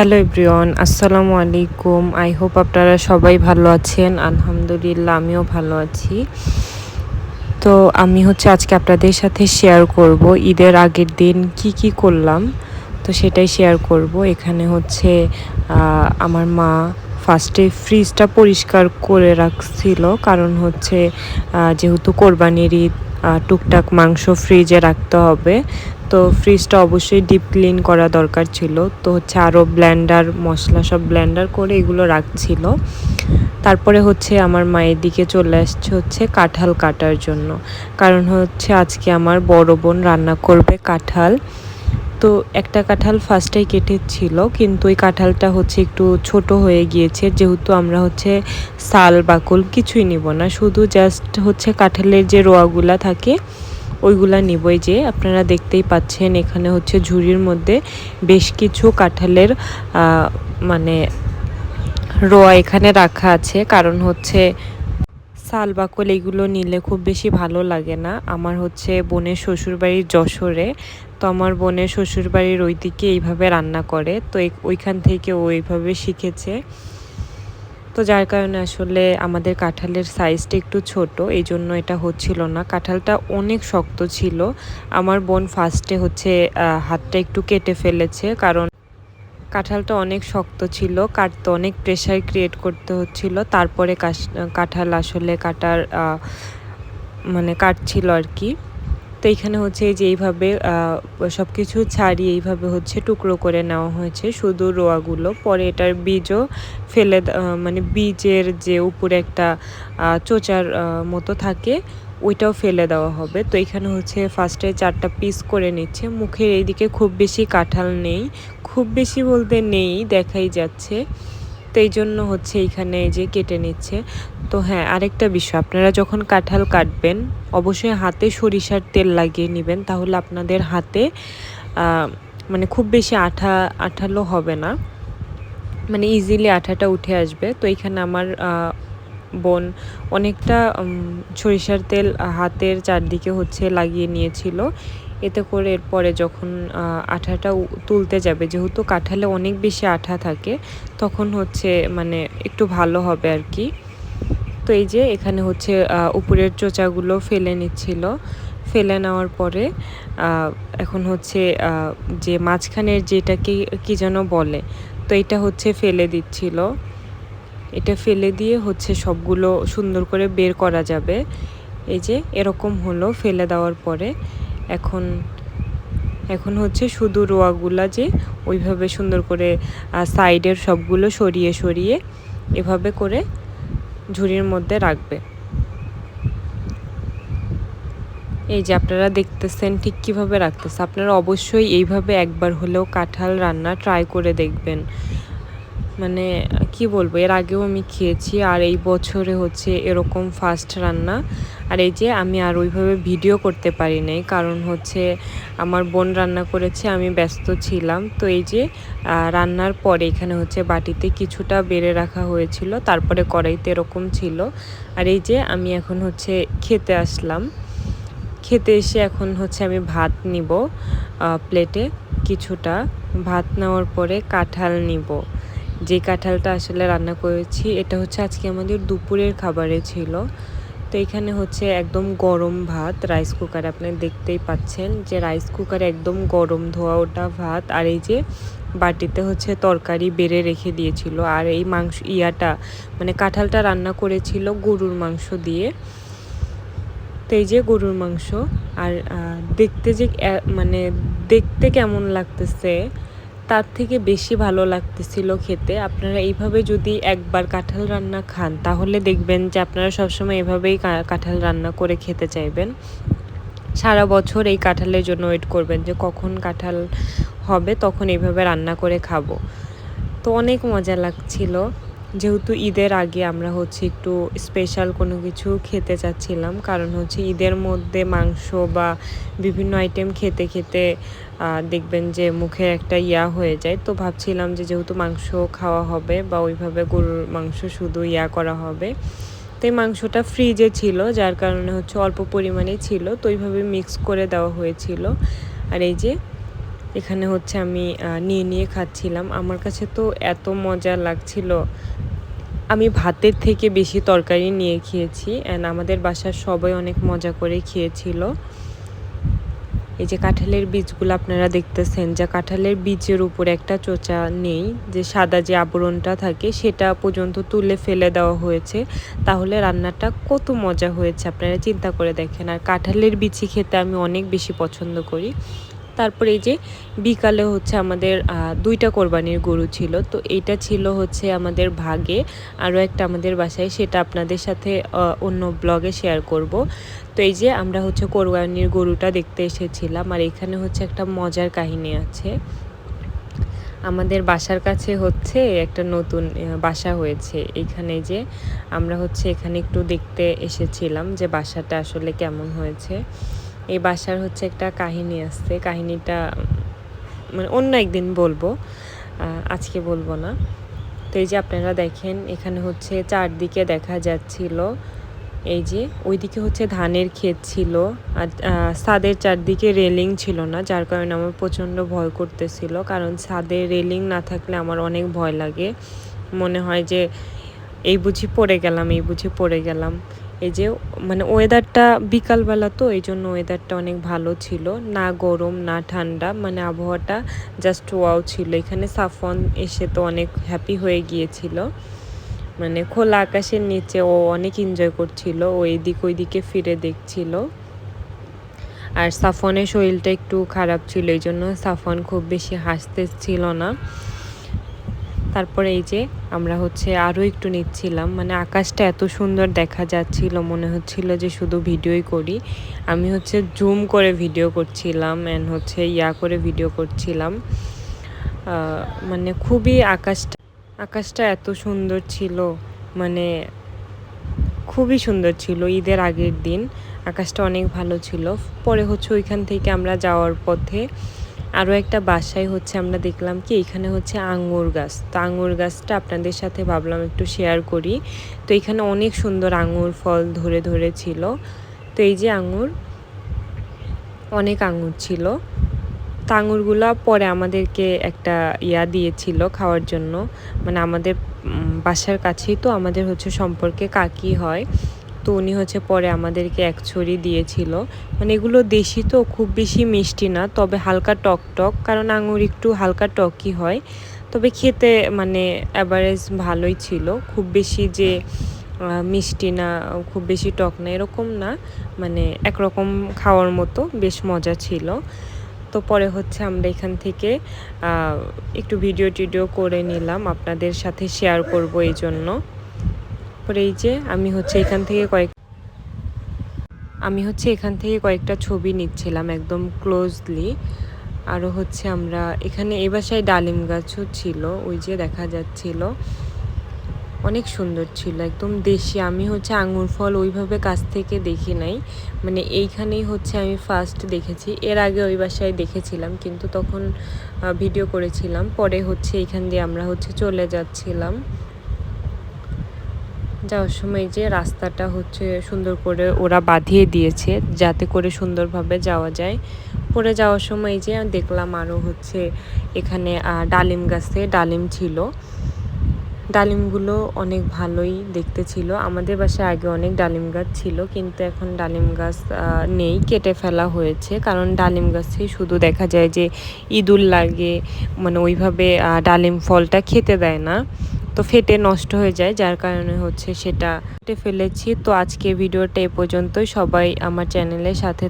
Hello everyone, আসসালামু আলাইকুম। I hope আপনারা সবাই ভালো আছেন। আলহামদুলিল্লাহ, আমিও ভালো আছি। তো আমি হচ্ছে আজকে আপনাদের সাথে শেয়ার করব ঈদের আগের দিন কি কি করলাম। তো সেটাই শেয়ার করব। এখানে হচ্ছে আমার মা ফার্স্টে ফ্রিজটা পরিষ্কার করে রাখছিল। কারণ হচ্ছে যেহেতু কোরবানির ঈদ টুকটাক মাংস ফ্রিজে রাখতে হবে। তো ফ্রিজটা অবশ্যই ডিপ ক্লিন করা দরকার ছিল। তো হচ্ছে আরও ব্ল্যান্ডার মশলা সব ব্ল্যান্ডার করে এগুলো রাখছিল। তারপরে হচ্ছে আমার মায়ের দিকে চলে আসছে হচ্ছে কাঁঠাল কাটার জন্য। কারণ হচ্ছে আজকে আমার বড় বোন রান্না করবে কাঁঠাল। তো একটা কাঁঠাল ফার্স্টেই কেটেছিল, কিন্তু ওই কাঁঠালটা হচ্ছে একটু ছোট হয়ে গিয়েছে। যেহেতু আমরা হচ্ছে সাল, বাকল কিছুই নিব না। শুধু জাস্ট হচ্ছে কাঁঠালের যে রোয়াগুলা থাকে ওইগুলা নিবই যে আপনারা দেখতেই পাচ্ছেন, এখানে হচ্ছে ঝুড়ির মধ্যে বেশ কিছু কাঁঠালের মানে রোয়া এখানে রাখা আছে। কারণ হচ্ছে সাল বাকল এগুলো নিলে খুব বেশি ভালো লাগে না। আমার হচ্ছে বোনের শ্বশুরবাড়ির যশোরে, তো আমার বোনের শ্বশুরবাড়ির ওই দিকে এইভাবে রান্না করে। তো ওইখান থেকে ওইভাবে শিখেছে। তো যার কারণে আসলে আমাদের কাঁঠালের সাইজটা একটু ছোট, এই জন্য এটা হচ্ছিল না। কাঁঠালটা অনেক শক্ত ছিল। আমার বোন ফার্স্টে হচ্ছে হাতটা একটু কেটে ফেলেছে, কারণ কাঁঠালটা অনেক শক্ত ছিল, কাটতে অনেক প্রেশার ক্রিয়েট করতে হচ্ছিল। তারপরে কাঁঠাল আসলে কাটার মানে কাটছিল আর কি। তো এইখানে হচ্ছে যে এইভাবে সব কিছু ছাড়িয়ে এইভাবে হচ্ছে টুকরো করে নেওয়া হয়েছে শুধু রোয়াগুলো। পরে এটার বীজও ফেলে মানে বীজের যে উপরে একটা চোচার মতো থাকে, ওইটাও ফেলে দেওয়া হবে। তো এখানে হচ্ছে ফার্স্টে চারটা পিস করে নিচ্ছে। মুখের এইদিকে খুব বেশি কাঁঠাল নেই, খুব বেশি বলতে নেই, দেখাই যাচ্ছে। এই জন্য হচ্ছে এইখানে যে কেটে নিচ্ছে। তো হ্যাঁ আরেকটা বিষয়, আপনারা যখন কাঁঠাল কাটবেন, অবশ্যই হাতে সরিষার তেল লাগিয়ে নেবেন, তাহলে আপনাদের হাতে মানে খুব বেশি আঠা, আঠালো হবে না। মানে ইজিলি আঠাটা উঠে আসবে। তো এখানে আমার বোন অনেকটা সরিষার তেল হাতের চারদিকে হচ্ছে লাগিয়ে নিয়েছিল। এতে করে এরপরে যখন আঠাটা তুলতে যাবে, যেহেতু কাঁঠালে অনেক বেশি আঠা থাকে, তখন হচ্ছে মানে একটু ভালো হবে আর কি। তো এই যে এখানে হচ্ছে উপরের চোচাগুলো ফেলে নিচ্ছিল। ফেলে নেওয়ার পরে এখন হচ্ছে যে মাঝখানের যেটাকে কি যেন বলে, তো এটা হচ্ছে ফেলে দিচ্ছিল। এটা ফেলে দিয়ে হচ্ছে সবগুলো সুন্দর করে বের করা যাবে। এই যে এরকম হলো ফেলে দেওয়ার পরে। এখন এখন হচ্ছে শুধু রোয়াগুলা যে ওইভাবে সুন্দর করে সাইডের সবগুলো সরিয়ে সরিয়ে এভাবে করে ঝুড়ির মধ্যে রাখবে। এই যে আপনারা দেখতেছেন ঠিক কীভাবে রাখতেছে। আপনারা অবশ্যই এইভাবে একবার হলেও কাঁঠাল রান্না ট্রাই করে দেখবেন। মানে কি বলব, এর আগেও আমি খেয়েছি আর এই বছরে হচ্ছে এরকম ফার্স্ট রান্না। আর এই যে আমি আর ওইভাবে ভিডিও করতে পারি নাই, কারণ হচ্ছে আমার বোন রান্না করেছে, আমি ব্যস্ত ছিলাম। তো এই যে রান্নার পরে এখানে হচ্ছে বাটিতে কিছুটা বেড়ে রাখা হয়েছিল, তারপরে কড়াইতে এরকম ছিল। আর এই যে আমি এখন হচ্ছে খেতে আসলাম। খেতে এসে এখন হচ্ছে আমি ভাত নিব প্লেটে কিছুটা। ভাত নেওয়ার পরে কাঁঠাল নিব। যে কাঁঠালটা আসলে রান্না করেছি, এটা হচ্ছে আজকে আমাদের দুপুরের খাবারে ছিল। তো এখানে হচ্ছে একদম গরম ভাত রাইস কুকার আপনি দেখতেই পাচ্ছেন যে রাইস কুকারে একদম গরম ধোয়া ওটা ভাত, আর এই যে বাটিতে হচ্ছে তরকারি বেড়ে রেখে দিয়েছিল। আর এই মাংস, ইয়াটা মানে কাঁঠালটা রান্না করেছিল গরুর মাংস দিয়ে। তো এই যে গরুর মাংস, আর দেখতে যে মানে দেখতে কেমন লাগতেছে তার থেকে বেশি ভালো লাগতেছিল খেতে। আপনারা এইভাবে যদি একবার কাঁঠাল রান্না খান, তাহলে দেখবেন যে আপনারা সবসময় এভাবেই কাঁঠাল রান্না করে খেতে চাইবেন। সারা বছর এই কাঁঠালের জন্য ওয়েট করবেন যে কখন কাঁঠাল হবে, তখন এইভাবে রান্না করে খাব। তো অনেক মজা লাগছিল। যেহেতু ঈদের আগে আমরা হচ্ছে একটু স্পেশাল কোনো কিছু খেতে চাচ্ছিলাম, কারণ হচ্ছে ঈদের মধ্যে মাংস বা বিভিন্ন আইটেম খেতে খেতে দেখবেন যে মুখে একটা ইয়া হয়ে যায়। তো ভাবছিলাম যে যেহেতু মাংস খাওয়া হবে বা ওইভাবে গরুর মাংস শুধু ইয়া করা হবে, তো এই মাংসটা ফ্রিজে ছিল, যার কারণে হচ্ছে অল্প পরিমাণে ছিল। তো ওইভাবে মিক্স করে দেওয়া হয়েছিল। আর এই যে এখানে হচ্ছে আমি নিয়ে নিয়ে খাচ্ছিলাম। আমার কাছে তো এত মজা লাগছিল। আমি ভাতের থেকে বেশি তরকারি নিয়ে খেয়েছি অ্যান্ড আমাদের বাসার সবাই অনেক মজা করে খেয়েছিল। এই যে কাঁঠালের বীজগুলো আপনারা দেখতেছেন, যে কাঁঠালের বীজের উপরে একটা চোচা নেই, যে সাদা যে আবরণটা থাকে সেটা পর্যন্ত তুলে ফেলে দেওয়া হয়েছে। তাহলে রান্নাটা কত মজা হয়েছে, আপনারা চিন্তা করে দেখেন। আর কাঁঠালের বিচি খেতে আমি অনেক বেশি পছন্দ করি। তারপরে এই যে বিকালে হচ্ছে আমাদের দুইটা কোরবানির গরু ছিল। তো এইটা ছিল হচ্ছে আমাদের ভাগে আরও একটা আমাদের বাসায়, সেটা আপনাদের সাথে অন্য ব্লগে শেয়ার করব। তো এই যে আমরা হচ্ছে কোরবানির গরুটা দেখতে এসেছিলাম। আর এখানে হচ্ছে একটা মজার কাহিনী আছে। আমাদের বাসার কাছে হচ্ছে একটা নতুন বাসা হয়েছে। এখানে যে আমরা হচ্ছে এখানে একটু দেখতে এসেছিলাম যে বাসাটা আসলে কেমন হয়েছে। এই বাসার হচ্ছে একটা কাহিনী আছে কাহিনীটা মানে অন্য একদিন বলব আজকে বলব না। তো এই যে আপনারা দেখেন, এখানে হচ্ছে চারদিকে দেখা যাচ্ছিল, এই যে ওইদিকে হচ্ছে ধানের ক্ষেত ছিল, আর ছাদের চারদিকে রেলিং ছিল না, যার কারণে আমার প্রচণ্ড ভয় করতেছিল। কারণ ছাদে রেলিং না থাকলে আমার অনেক ভয় লাগে। মনে হয় যে, এই বুঝি পড়ে গেলাম, এই বুঝি পড়ে গেলাম। এই যে মানে ওয়েদারটা বিকালবেলা তো, এই জন্য ওয়েদারটা অনেক ভালো ছিল। না গরম, না ঠান্ডা মানে আবহাওয়াটা জাস্ট ওয়াও ছিল। এখানে সাফন এসে তো অনেক হ্যাপি হয়ে গিয়েছিল। মানে খোলা আকাশের নিচে ও অনেক এনজয় করছিল, ও এদিক ওইদিকে ফিরে দেখছিল। আর সাফনের শরীরটা একটু খারাপ ছিল, এই জন্য সাফন খুব বেশি হাসতে ছিল না। তারপরে এই যে আমরা হচ্ছে আরও একটু নিচ্ছিলাম মানে আকাশটা এত সুন্দর দেখা যাচ্ছিল, মনে হচ্ছিল যে শুধু ভিডিওই করি। আমি হচ্ছে জুম করে ভিডিও করছিলাম অ্যান্ড হচ্ছে ইয়া করে ভিডিও করছিলাম। মানে খুবই আকাশটা আকাশটা এত সুন্দর ছিল মানে খুবই সুন্দর ছিল ঈদের আগের দিন। আকাশটা অনেক ভালো ছিল। পরে হচ্ছে ওইখান থেকে আমরা যাওয়ার পথে আরও একটা বাসায় হচ্ছে আমরা দেখলাম কি, এখানে হচ্ছে আঙুর গাছ। তো আঙুর গাছটা আপনাদের সাথে ভাবলাম একটু শেয়ার করি। তো এখানে অনেক সুন্দর আঙুর ফল ধরে ধরে ছিল। তো এই যে আঙুর অনেক আঙুর ছিল। তো আঙুরগুলা পরে আমাদেরকে একটা ইয়া দিয়েছিল খাওয়ার জন্য। মানে আমাদের বাসার কাছেই তো আমাদের হচ্ছে সম্পর্কে কাকি হয়। তো উনি হচ্ছে পরে আমাদেরকে এক ছড়ি দিয়েছিল। মানে এগুলো দেশি তো, খুব বেশি মিষ্টি না, তবে হালকা টক টক, কারণ আঙুর একটু হালকা টকই হয়। তবে খেতে মানে অ্যাভারেজ ভালোই ছিল, খুব বেশি যে মিষ্টি না, খুব বেশি টক না, এরকম না। মানে একরকম খাওয়ার মতো, বেশ মজা ছিল। তো পরে হচ্ছে আমরা এখান থেকে একটু ভিডিও টিডিও করে নিলাম, আপনাদের সাথে শেয়ার করব এই জন্য। পরে এই যে আমি হচ্ছে এখান থেকে কয়েক আমি হচ্ছে এখান থেকে কয়েকটা ছবি নিচ্ছিলাম একদম ক্লোজলি আরও হচ্ছে আমরা এখানে এ বাসায় ডালিম গাছও ছিল, ওই যে দেখা যাচ্ছিল। অনেক সুন্দর ছিল, একদম দেশি। আমি হচ্ছে আঙুর ফল ওইভাবে কাছ থেকে দেখি নাই। মানে এইখানেই হচ্ছে আমি ফার্স্ট দেখেছি। এর আগে ওই বাসায় দেখেছিলাম, কিন্তু তখন ভিডিও করেছিলাম। পরে হচ্ছে এইখান দিয়ে আমরা হচ্ছে চলে যাচ্ছিলাম। যাওয়ার সময় যে রাস্তাটা হচ্ছে সুন্দর করে ওরা বাঁধিয়ে দিয়েছে, যাতে করে সুন্দরভাবে যাওয়া যায়। পরে যাওয়ার সময় যে দেখলাম আরও হচ্ছে এখানে ডালিম গাছে ডালিম ছিল। ডালিমগুলো অনেক ভালোই দেখতে ছিল। আমাদের বাসায় আগে অনেক ডালিম গাছ ছিল, কিন্তু এখন ডালিম গাছ নেই, কেটে ফেলা হয়েছে। কারণ ডালিম গাছে শুধু দেখা যায় যে ইঁদুর লাগে মানে ওইভাবে ডালিম ফলটা খেতে দেয় না। তো ফেটে নষ্ট হয়ে যায়, যার কারণে হচ্ছে সেটা ফেলেছি। তো আজকে ভিডিওটা এ পর্যন্তই। সবাই আমার চ্যানেলের সাথে